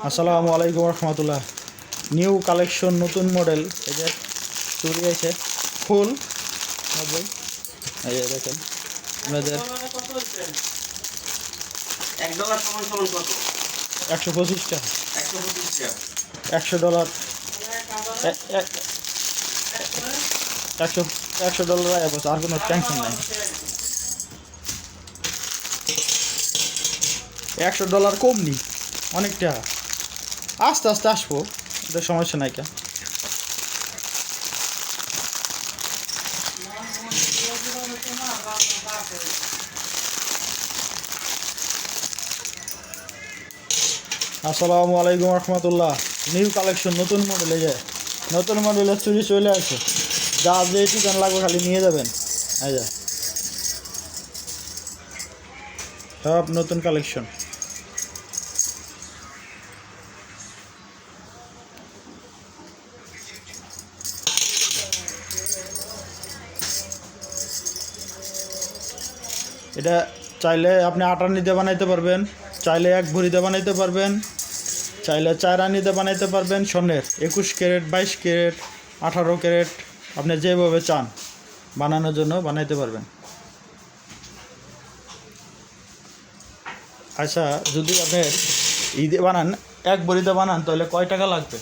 আসসালামু আলাইকুম রহমতুল্লাহ। নিউ কালেকশন নতুন মডেল। এই যে চুরি আছে ফুল। নব্বই। এই যে দেখেন কত? একশো পঁচিশটা একশো পঁচিশ টাকা। একশো ডলার। একশো একশো ডলার আর কোনো টেনশন নাই। একশো ডলার কম নি অনেকটা। আস্তে আস্তে আসব। এটা সমস্যা নাই কেন? আসসালামু আলাইকুম রহমতুল্লাহ। নিউ কালেকশন নতুন মডেলে যে। নতুন মডেলের চুরি চলে আসে। যা যে চিকেন লাগবে খালি নিয়ে যাবেন। এই যে। সব নতুন কালেকশন এটা চাইলে আপনি আটা নিতে বানাইতে পারবেন, চাইলে এক ভরিতে বানাইতে পারবেন, চাইলে চার আনিতে বানাইতে পারবেন স্বর্ণের একুশ ক্যারেট, বাইশ ক্যারেট, আঠারো ক্যারেট, আপনি যেভাবে চান, বানানোর জন্য বানাইতে পারবেন। আচ্ছা যদি আপনি ঈদে বানান, এক ভরিতে বানান, তাহলে কয় টাকা লাগবে?